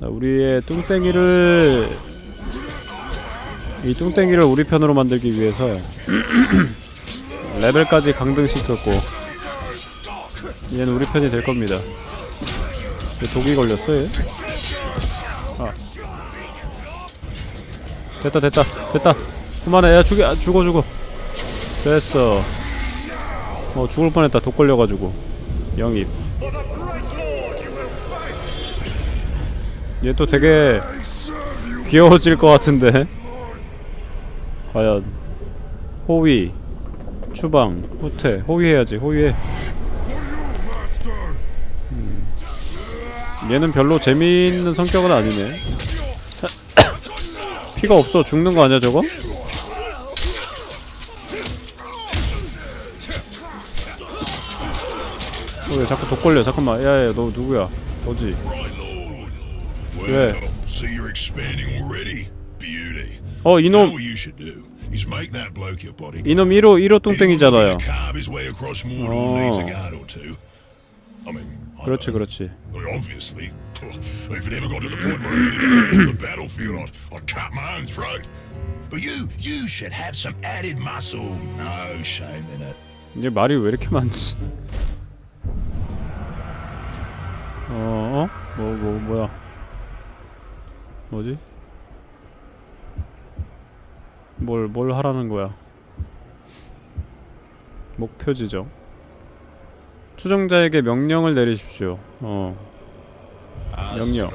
자, 우리의 뚱땡이를 이 뚱땡이를 우리 편으로 만들기 위해서 레벨까지 강등시켰고 얘는 우리 편이 될 겁니다. 얘 독이 걸렸어 얘? 아. 됐다 됐다 됐다. 그만해. 야 죽여 아, 죽어 죽어. 됐어. 어 죽을 뻔했다. 독 걸려가지고. 영입 얘 또 되게 귀여워질 것 같은데. 과연 호위 추방 후퇴 호위해야지 호위해. 음. 얘는 별로 재미있는 성격은 아니네. 피가 없어 죽는 거 아니야 저거? 어, 왜 자꾸 독 걸려. 잠깐만. 야야 너 누구야? 너지 Well, Yeah. so you're expanding already? Beauty. 어 You know 이놈 what you should do is make that bloke your body. 이놈 1호 1호 뚱땡이잖아요 Carve his way across Mordor Oh. needs a guard or two. I mean, I 그렇지 know. 그렇지 Well, obviously, if it ever got to the point where I needed to go to the battlefield, I'd, I'd cut my own throat. But you, you should have some added muscle. No shame in it. 이제 말이 왜 이렇게 많지? 어? 어? 뭐, 뭐, 뭐야? 뭐지? 뭘, 뭘 하라는 거야? 목표 지정. 추종자에게 명령을 내리십시오. 어. 명령.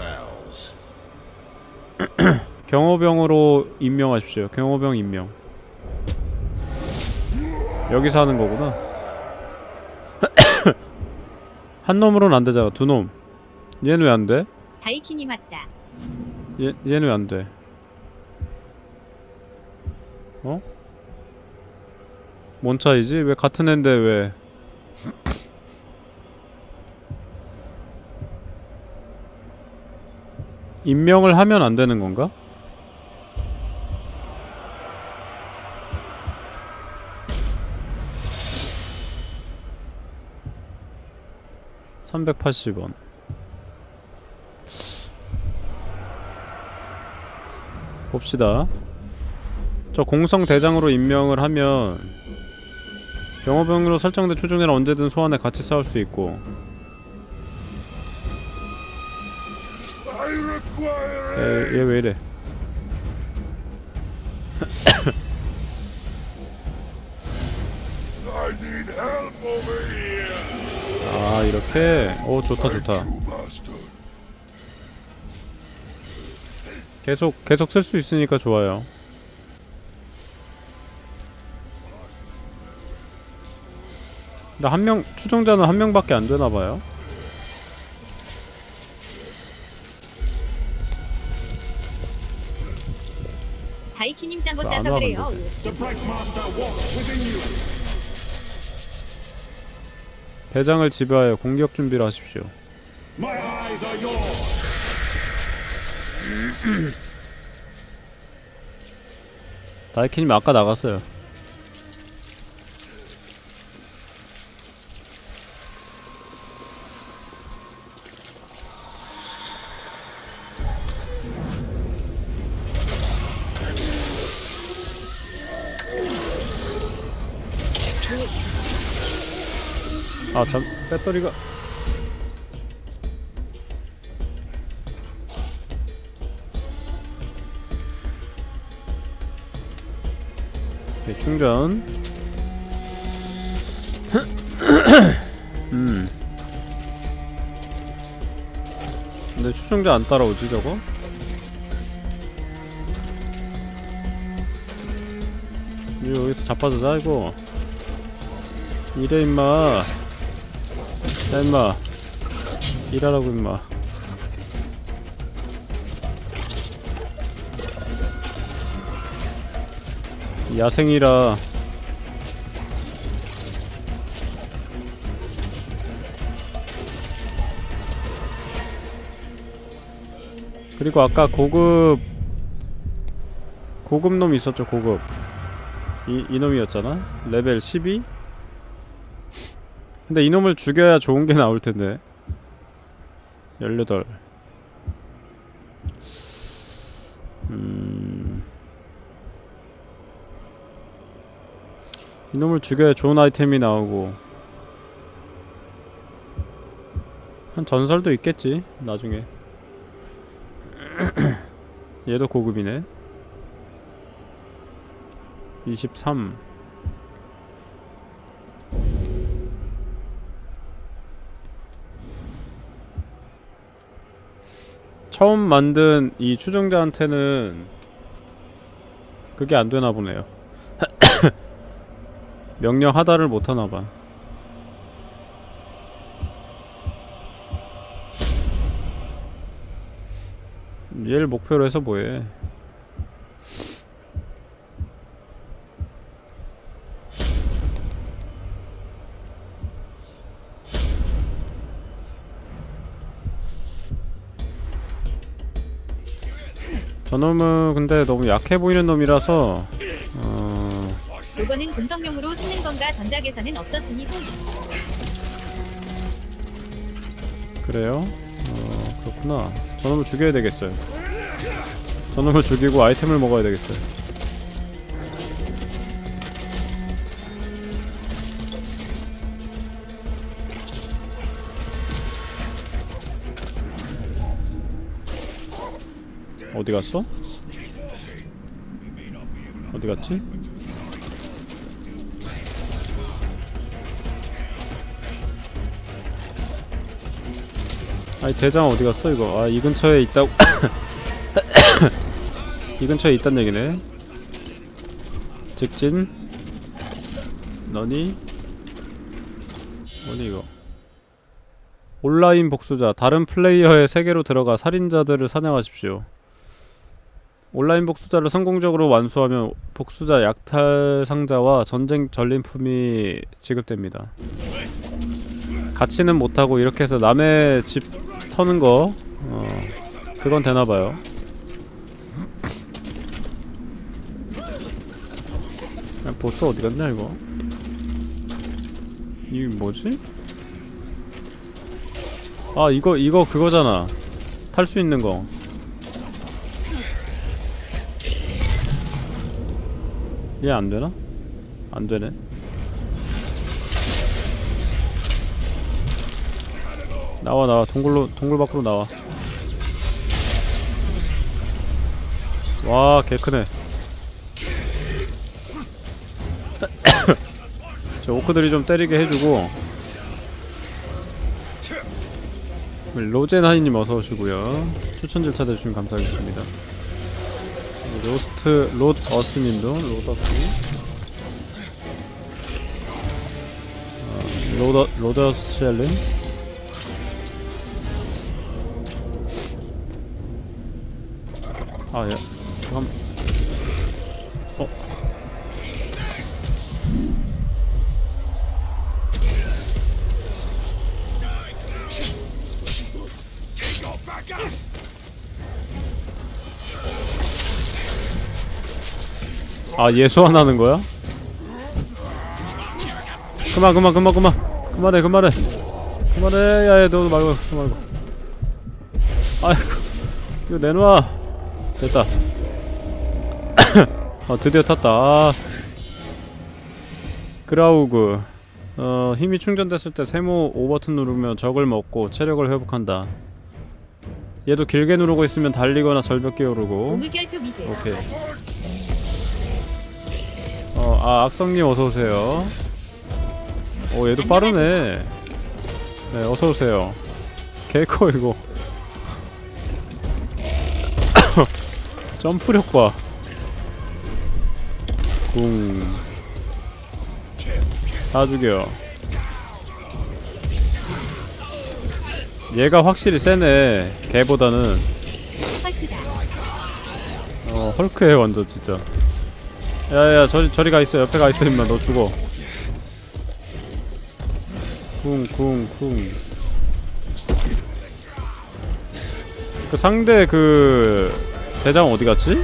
경호병으로 임명하십시오. 경호병 임명. 여기서 하는 거구나. 한 놈으로는 안 되잖아. 두 놈. 얘는 왜 안 돼? 다이키니 맞다. 얘 얘는 왜 안 돼? 어? 뭔 차이지? 왜 같은 애인데 왜? 임명을 하면 안 되는 건가? (380원) 봅시다. 저 공성 대장으로 임명을 하면 병호병으로 설정된 초종이랑 언제든 소환해 같이 싸울 수 있고 I require 얘왜 이래. 아 이렇게 오 좋다 좋다 계속 계속 쓸 수 있으니까 좋아요. 나 한 명 추종자는 한 명밖에 안 되나 봐요. 다이키님 짱못안 짜서 그래요. 대장을 지배하여 공격 준비를 하십시오 다이키님 아까 나갔어요. 아, 잠 배터리가 충전. 음. 근데 추종자 안 따라오지 저거? 여기서 자빠져 자 이거 이래 임마 야 임마 일하라고 임마 야생이라. 그리고 아까 고급 고급 놈 있었죠 고급. 이, 이놈이었잖아? 레벨 12? 근데 이놈을 죽여야 좋은 게 나올 텐데. 18 음... 이놈을 죽여야 좋은 아이템이 나오고. 한 전설도 있겠지 나중에. 얘도 고급이네. 23 처음 만든 이 추종자한테는 그게 안 되나 보네요. 명령 하다를 못 하나 봐. 얘를 목표로 해서 뭐해? 저놈은 근데 너무 약해 보이는 놈이라서 어... 로건은 공성용으로 쓰는 건가 전작에서는 없었으니 호의. 그래요? 어 그렇구나 저놈을 죽여야 되겠어요 저놈을 죽이고 아이템을 먹어야 되겠어요 어디 갔어? 어디 갔지? 아니 대장 어디 갔어 이거? 아 이 근처에 있다고. 이 근처에 있단 얘기네. 직진. 너니? 뭐니 이거? 온라인 복수자. 다른 플레이어의 세계로 들어가 살인자들을 사냥하십시오. 온라인 복수자를 성공적으로 완수하면 복수자 약탈 상자와 전쟁 전림품이 지급됩니다. 같이는 못하고 이렇게 해서 남의 집 터는 거 어, 그건 되나봐요. 야, 보스 어디 갔냐 이거? 이게 뭐지? 아 이거 이거 그거잖아. 탈 수 있는 거. 얘 안되나? 안되네 나와 나와. 동굴로 동굴 밖으로 나와. 와 개크네. 저 오크들이 좀 때리게 해주고. 로젠 하이님 어서 오시고요. 추천 절차 대주시면 감사하겠습니다. 로스트 롯 어스님도 롯 어스님 어, 로더 로더스헬린 아, 예. 잠깐. 어. 아, 얘 소환하는 거야? 그만, 그만, 그만, 그만. 그만해, 그만해. 그만해. 야, 야, 너 말고, 너 말고. 아이고. 이거 내놔. 됐다. 아 드디어 탔다. 아. 그라우그. 어 힘이 충전됐을 때 세모 O 버튼 누르면 적을 먹고 체력을 회복한다. 얘도 길게 누르고 있으면 달리거나 절벽 끼오르고. 오케이. 어, 아, 악성님 어서오세요. 오, 얘도 빠르네. 네, 어서오세요. 개커, 이거. 점프력 봐. 궁. 다 죽여. 얘가 확실히 세네. 걔보다는. 어 헐크해 완전 진짜 야야 저리 저리 가 있어 옆에 가 있어 임마 너 죽어 쿵 쿵 쿵 그 상대 그 대장 어디 갔지?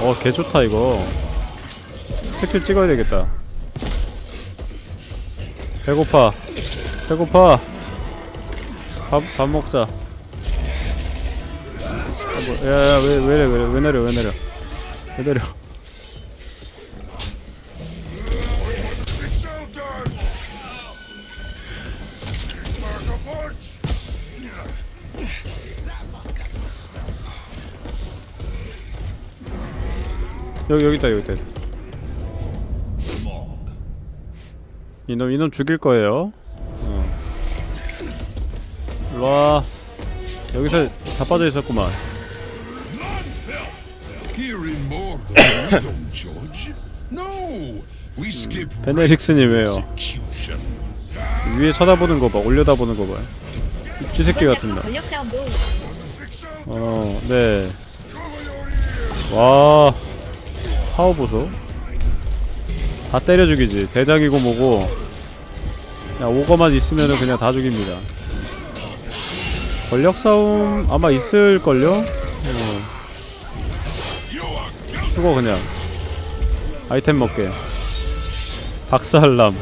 어 개 좋다 이거 스킬 찍어야 되겠다 배고파 배고파 밥, 밥 먹자. 아, 뭐, 야, 야, 왜, 왜, 래 왜, 왜 내려, 왜 내려. 왜 내려. 여기, 여기 있다, 여기 있다. 이놈, 이놈 죽일 거예요. 어. 일로와. 여기서 있었구만. Right 베네딕스님 왜요? execution. 위에 쳐다보는 거 봐, 올려다보는 거 봐. 쥐새끼 이번 같은 작도 나. 권력 싸움도 Fix up. 어, 네. Cover your ears. 와 파워 보소. 다 때려 죽이지. 대장이고 뭐고. 그냥 오거만 있으면은 그냥 다 죽입니다. 권력 싸움 아마 있을걸요? 어, 그거 그냥. 아이템 먹게. 박살남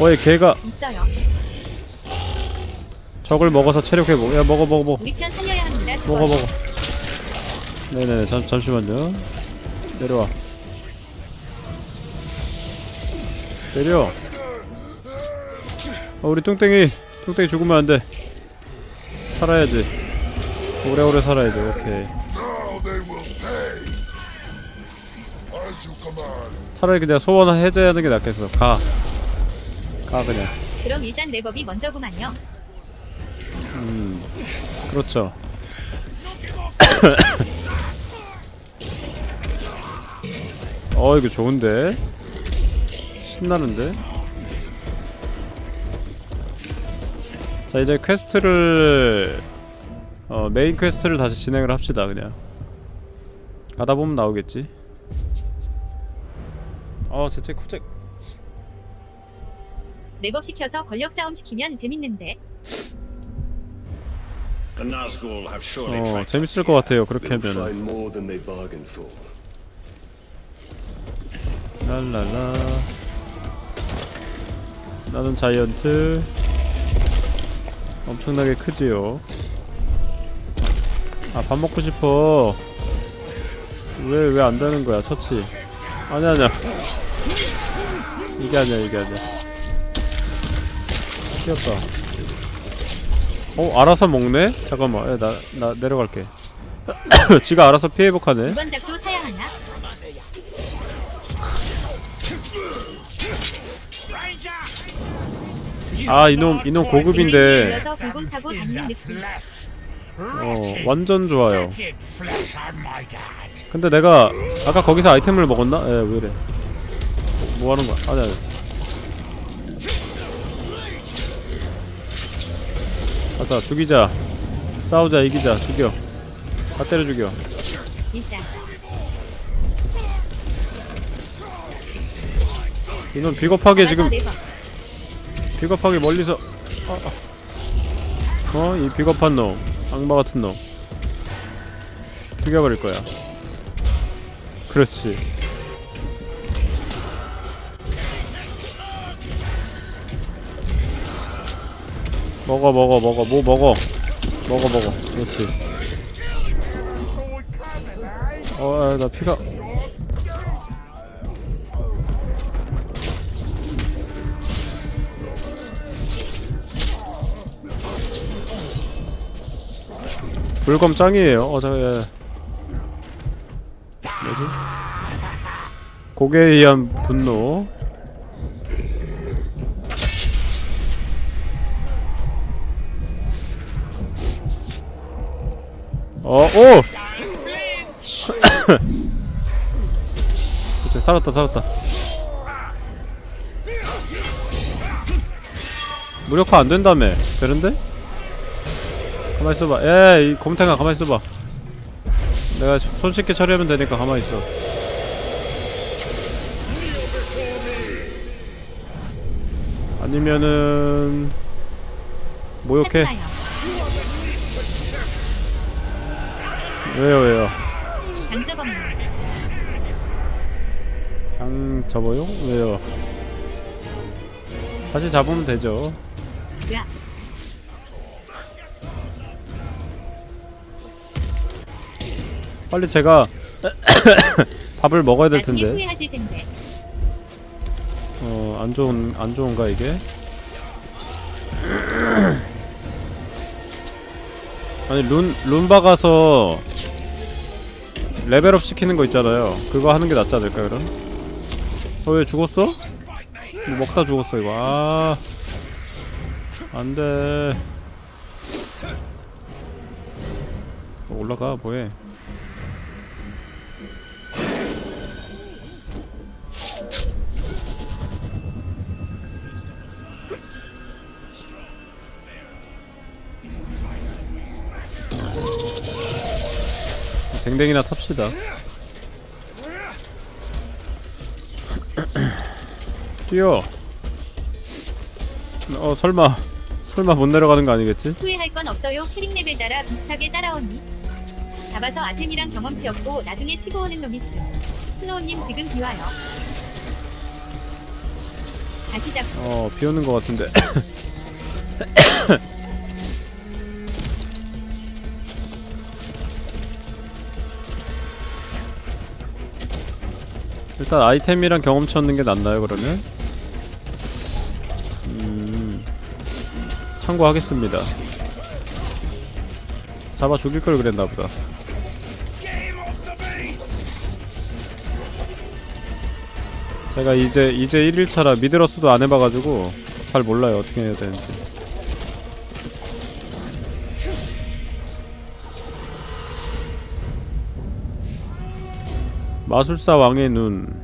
어이 걔가 있어요. 적을 먹어서 체력 회복. 야 먹어 먹어 먹어. 우리 편 살려야 합니다. 먹어. 먹어 네네 잠, 잠시만요. 내려와. 내려. 어, 우리 뚱땡이 뚱땡이 죽으면 안돼. 살아야지. 오래오래 살아야지. 오케이. 차라리 그냥 소원 해제하는 게 낫겠어. 가. 가 그냥. 그럼 일단 내 법이 먼저구만요. 음 그렇죠 어 이거 좋은데? 신나는데? 자 이제 퀘스트를 어 메인 퀘스트를 다시 진행을 합시다 그냥. 가다 보면 나오겠지? 어 대체 코잭. 내법 시켜서 권력 싸움 시키면 재밌는데. 어 재밌을 것 같아요 그렇게 하면은 find more than they bargained for. 랄랄라. 나는 자이언트. 엄청나게 크지요. 아 밥 먹고 싶어. 왜 왜 안 되는 거야 처치? 아니야 아니야. 이게 아니야 이게 아니야. 귀엽다. 어 알아서 먹네? 잠깐만. 나나 내려갈게. 지가 알아서 피해 회복하네 이번 작도 사야 하나? 아 이놈 이놈 고급인데. 이어서 불곰 타고 다니는 느낌. 어 완전 좋아요. 근데 내가 아까 거기서 아이템을 먹었나? 에 왜이래? 뭐 하는 거야? 아니 아니. 가자 죽이자. 싸우자 이기자. 죽여. 다 때려 죽여. 일단 이놈 비겁하게 지금 내 법. 비겁하게 멀리서 아, 아. 어? 이 비겁한 놈. 악마 같은 놈. 죽여버릴 거야. 그렇지. 먹어 먹어 먹어. 뭐 먹어? 먹어 먹어. 그렇지. 어나 피가 불검 짱이에요. 어, 저, 예. 뭐지? 고개에 의한 분노. 어, 오! 그치, 살았다, 살았다. 무력화 안 된다며. 되는데? 가만 있어봐. 에이, 이 곰탱아 가만 있어봐. 내가 손쉽게 처리하면 되니까 가만 있어. 아니면은 모욕해. 왜요, 왜요? 강 접어요? 왜요? 다시 잡으면 되죠. 으 빨리 제가 밥을 먹어야 될 텐데. 어, 안 좋은 안 좋은가 이게? 아니 룬 룬바 가서 레벨업 시키는 거 있잖아요. 그거 하는 게 낫지 않을까 그럼? 어 왜 죽었어? 뭐 먹다 죽었어 이거. 아. 안 돼. 올라가 뭐해? 댕댕이나 탑시다. 뛰어. 어 설마 설마 못 내려가는 거 아니겠지? 후회할 건 없어요. 캐릭 레벨 따라 비슷하게 따라오니. 잡아서 아템이랑 경험치였고 나중에 치고 오는 놈 있음. 스노우님 지금 비와요. 다시 잡고 어 비오는 거 같은데. 일단 아이템이랑 경험치 얻는 게 낫나요 그러면? 음 참고하겠습니다. 잡아 죽일 걸 그랬나 보다. 제가 이제 이제 1일차라 미드러스도 안 해봐가지고 잘 몰라요 어떻게 해야 되는지. 마술사 왕의 눈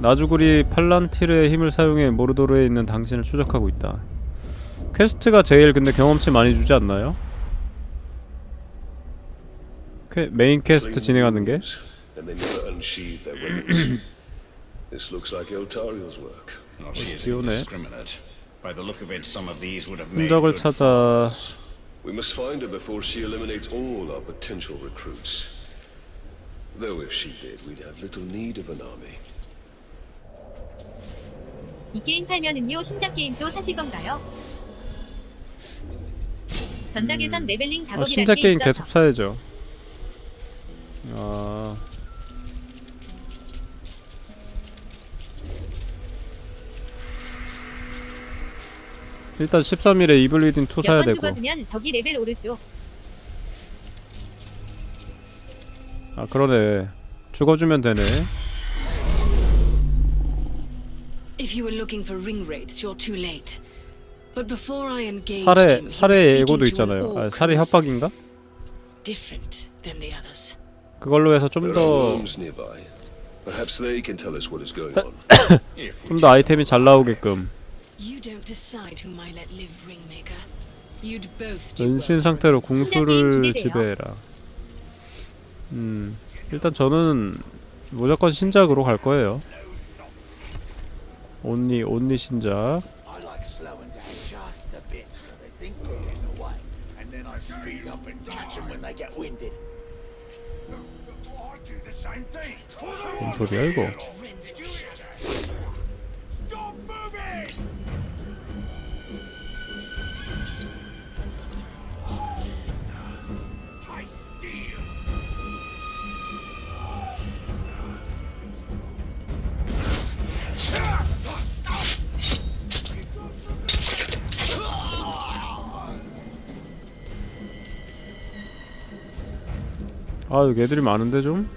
나주구리 팔란티르의 힘을 사용해 모르도르에 있는 당신을 추적하고 있다. 퀘스트가 제일 근데 경험치 많이 주지 않나요? 퀘, 메인 퀘스트 진행하는 게? This looks like Eltario's work. Well, she is 비오네. indiscriminate. By the look of it, some of these would have made 흔적을 good 찾아 We must find her before she eliminates all our potential recruits. Though if she did, we'd have little need of an army. 이 게임 팔면은요 신작 게임도 사실 건가요? 전작에선 레벨링 어, 작업이란 신작 게 게임 있어서 계속 사야죠. 아. 일단 13일에 이블 리딘 2 사야 번 되고. 죽어주면 저기 레벨 오르죠. 아, 그러네. 죽어주면 되네. If you were looking for ring wraiths, you're too late. But before I engaged 살해 him, he was 살해 speaking 예고도 to an 있잖아요. 아, orc 살해 who was 협박인가? Different than the others. 그걸로 해서 좀 There are 더 worms nearby. Perhaps they can tell us what is going on. If we 좀더 아이템이 잘 나오게끔 You don't decide whom I let live, Ringmaker. You'd both do well 은신 for 상태로. 궁수를. 지배해라. 음, 일단 저는 무조건 신작으로 갈 거예요. 온리 온리 신작. Down just a 아 여기 애들이 많은데 좀?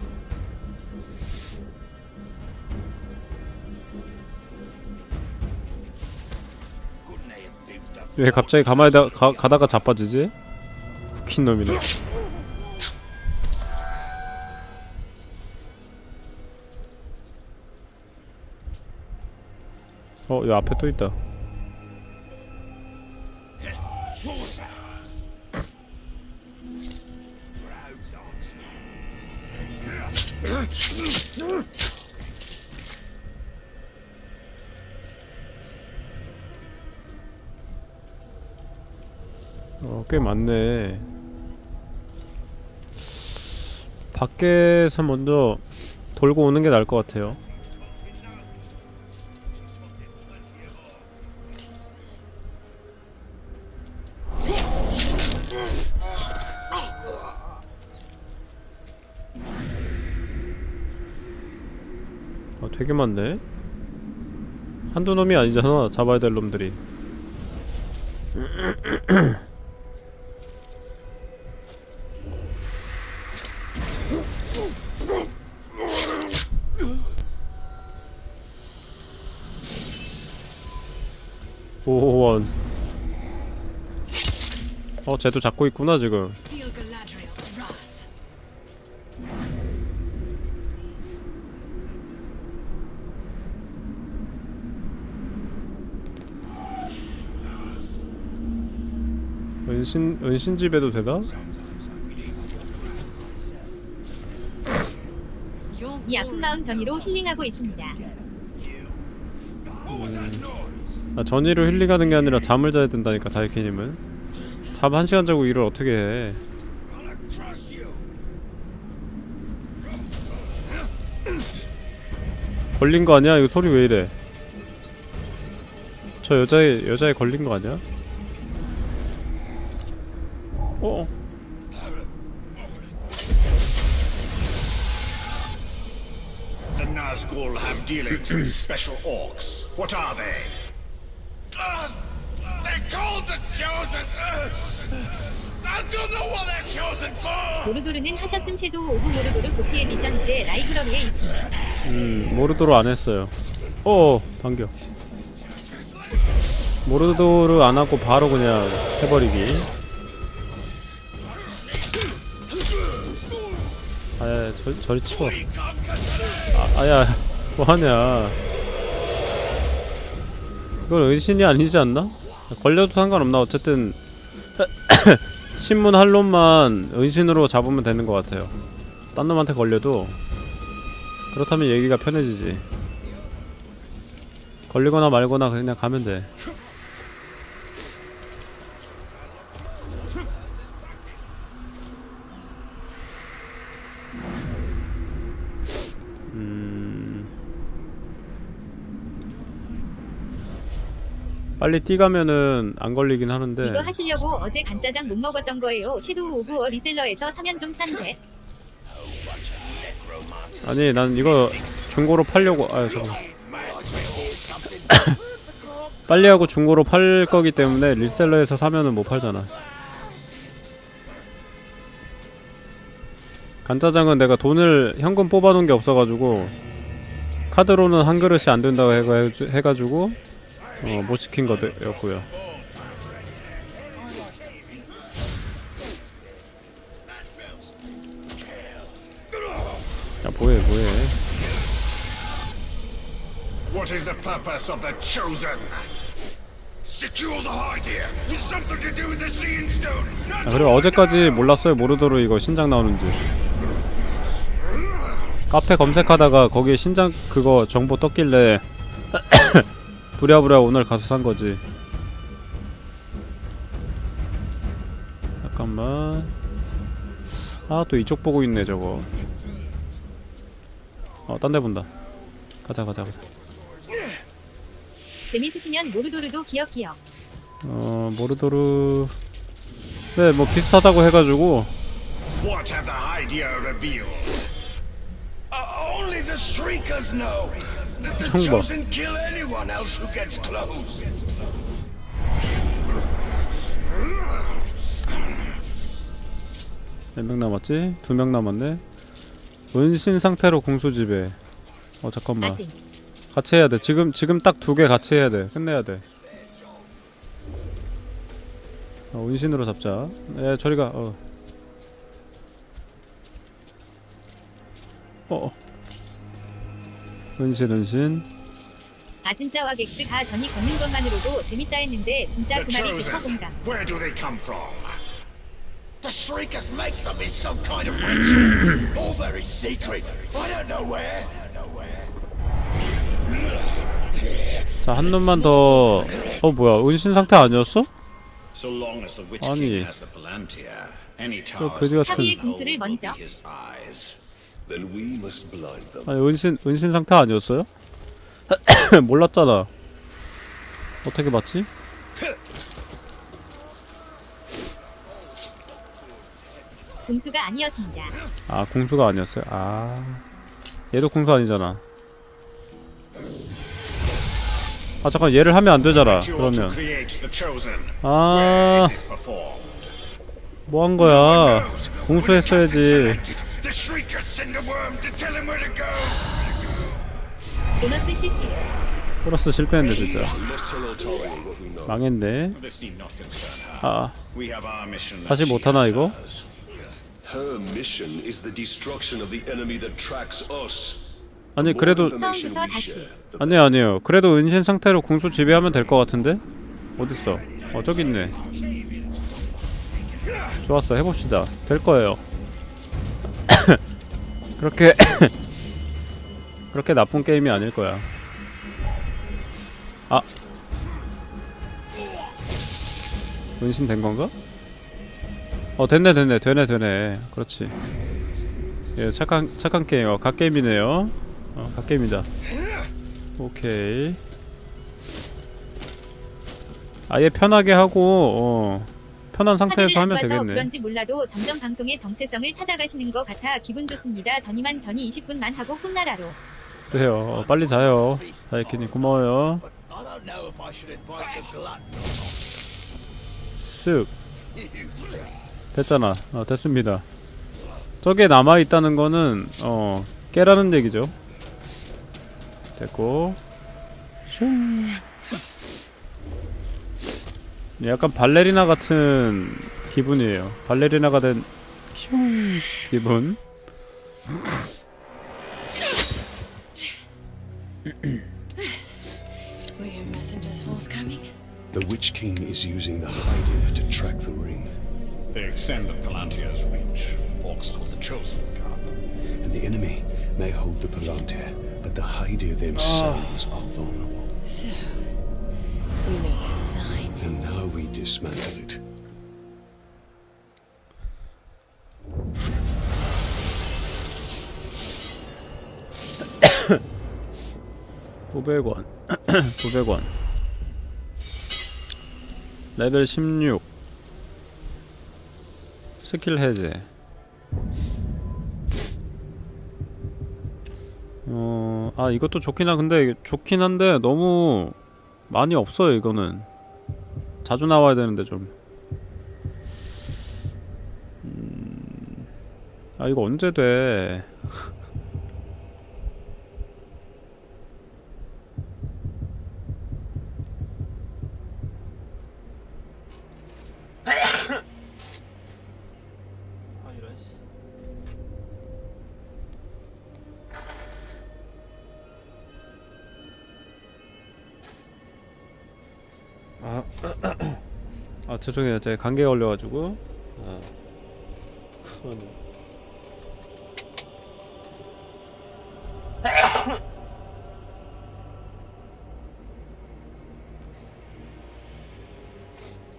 왜 갑자기 가만히 다 가, 가다가 자빠지지? 후킨 놈이네. 어, 여기 앞에 또 있다. 어, 꽤 많네. 밖에서 먼저 돌고 오는 게 나을 것 같아요. 되게 많네. 한두 놈이 아니잖아 잡아야 될 놈들이. 오원. 어 쟤도 잡고 있구나 지금 은신 은신집에도 되나? Your 이 아픈 마음 전이로 힐링하고 있습니다. 아 전이로 힐링하는 게 아니라 잠을 자야 된다니까 다이키님은 잠 한 시간 자고 일을 어떻게 해 걸린 거 아니야? 이거 소리 왜 이래? 저 여자애 여자애 걸린 거 아니야? With special orcs. What are they? they're called the Chosen. I don't know what they're chosen for. 모르도르는 하셨음 섀도우 오브 모르도르 고피 에디션 제 라이브러리에 있습니다. 음 모르도르 안 했어요. 어 반겨. 모르도르 안 하고 바로 그냥 해버리기. 아야 저 저리 치워. 아, 아야 뭐하냐. 이건 의신이 아니지 않나? 걸려도 상관없나 어쨌든 신문 한 놈만 은신으로 잡으면 되는 것 같아요. 딴 놈한테 걸려도 그렇다면 얘기가 편해지지. 걸리거나 말거나 그냥 가면 돼. 음. 빨리 뛰가면은 안 걸리긴 하는데 이거 하시려고 어제 간짜장 못 먹었던 거예요. 섀도우 오브 워 리셀러에서 사면 좀 싼데. 아니 난 이거 중고로 팔려고 아 잠깐 빨리 하고 중고로 팔 거기 때문에 리셀러에서 사면은 못 팔잖아 간짜장은 내가 돈을 현금 뽑아놓은 게 없어가지고 카드로는 한 그릇이 안 된다고 해가- 해가지고 어, 못 시킨 거였고요 야 뭐해 뭐해 What is the purpose of the Chosen? Secure the hide here. It's something to do with the Seeing Stone. 아, 그리고 어제까지 몰랐어요 모르도로 이거 신작 나오는지 카페 검색하다가 거기에 신작 그거 정보 떴길래 부랴부랴 오늘 가서 산 거지. 잠깐만. 아 또 이쪽 보고 있네 저거. 어 딴 데 본다. 가자 가자 가자. 재밌으시면 모르도르도 기억 기억. 어 모르도르. 네 뭐 비슷하다고 해가지고. What have the Hydia revealed? Uh, only the Shriekers know that the 청봐. Chosen kill anyone else who gets close. 몇명 남았지? 두 명 남았네. 은신 상태로 궁수 지배. 어 잠깐만. 같이 해야 돼. 지금 지금 딱 두 개 같이 해야 돼. 끝내야 돼. 어, 은신으로 잡자. 예, 저리 가. 어. 어. 어. 은신 은신. 아 진짜 와 객스 가 전이 걷는 것만으로도 재밌다 했는데 진짜 그 말이 100% Chosen. 공감. Where do they come from? The Shriekers make them in some kind of ritual. All very secret. I don't know where. 자, 한 놈만 더. 어, 뭐야? 은신 상태 아니었어? So long as the Witch 아니. King has the Palantir, any 저 tower 그지 같은. 합의의 궁수를 먼저. his eyes. Then we must blind them. 아니, 은신 은신 상태 아니었어요? 몰랐잖아. 어떻게 봤지? 궁수가 아니었습니다. 아, 궁수가 아니었어요. 아. 얘도 궁수 아니잖아. 아 잠깐 얘를 하면 안 되잖아 그러면 아? 뭐 한 거야 공수했어야지 send a worm to tell him where to go. 보너스 실패. 플러스 실패했네 진짜 Let's tell Altarian what we know. 망했네 This need not concern her. 아 We have our mission. 다시 못하나, has 이거? Her mission is the destruction of the enemy that tracks us. 아니 그래도 Information 처음부터 we 다시. share, the 아니 요 아니요 그래도 은신 상태로 궁수 지배하면 될 것 같은데 어딨어 어 저기 있네 좋았어 해봅시다 될 거예요 그렇게 그렇게 나쁜 게임이 아닐 거야. 아. 은신 된 건가? 어 됐네 됐네 되네 되네. 그렇지. 예 착한 착한 게임. 어 갓게임이네요. 어 갓게임이다. 오케이. 아예 편하게 하고 어 편한 상태에서 하면 되겠네. 그런지 몰라도 점점 방송의 정체성을 찾아가시는 것 같아 기분 좋습니다. 전이만 전이 20분만 하고 꿈나라로. 그래요. 어, 빨리 자요. 다이키님 고마워요. 쓱. 됐잖아. 어 됐습니다. 저게 남아 있다는 거는 어 깨라는 얘기죠. 됐고. 슝 약간 발레리나 같은 기분이에요 발레리나가 된 슝 기분 Were your messengers forthcoming? The Witch King is using the Hydir to track the ring, They extend the Palantir's reach. Orcs called the chosen guard them. and the enemy may hold the Palantir, but the Hydir themselves are vulnerable. So, we know their design. And now we dismantle it. 구백 원 900원 레벨 16 스킬 해제 어... 아 이것도 좋긴 하 근데 좋긴 한데 너무 많이 없어요 이거는. 자주 나와야 되는데 좀. 음... 아 이거 언제 돼 아, 아 죄송해요. 제가 감기에 걸려가지고. 아.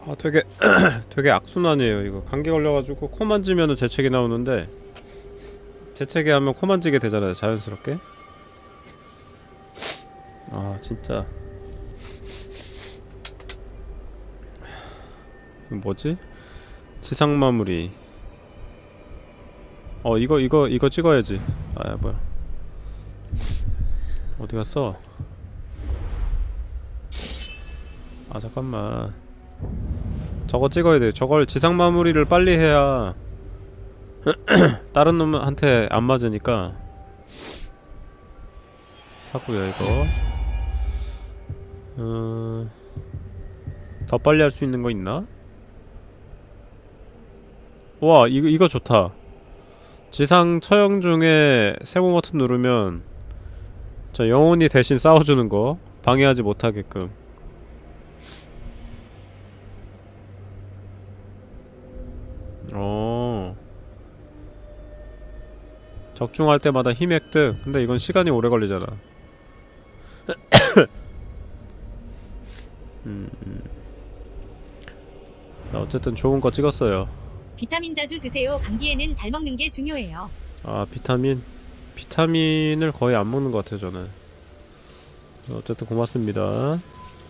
아 되게 되게 악순환이에요 이거. 감기 걸려가지고 코 만지면은 재채기 나오는데 재채기 하면 코 만지게 되잖아요 자연스럽게. 아 진짜 이거 뭐지? 지상 마무리. 어 이거 이거 이거 찍어야지. 아 뭐야. 어디 갔어? 아 잠깐만. 저거 찍어야 돼. 저걸 지상 마무리를 빨리 해야 다른 놈한테 안 맞으니까. 사고요 이거. 어... 더 빨리 할 수 있는 거 있나? 와 이거 이거 좋다. 지상 처형 중에 세모 버튼 누르면 저 영혼이 대신 싸워주는 거 방해하지 못하게끔. 어. 적중할 때마다 힘 획득. 근데 이건 시간이 오래 걸리잖아. 음, 음. 자, 어쨌든 좋은 거 찍었어요. 비타민 자주 드세요. 감기에는 잘 먹는 게 중요해요. 아 비타민 비타민을 거의 안 먹는 것 같아요 저는 어쨌든 고맙습니다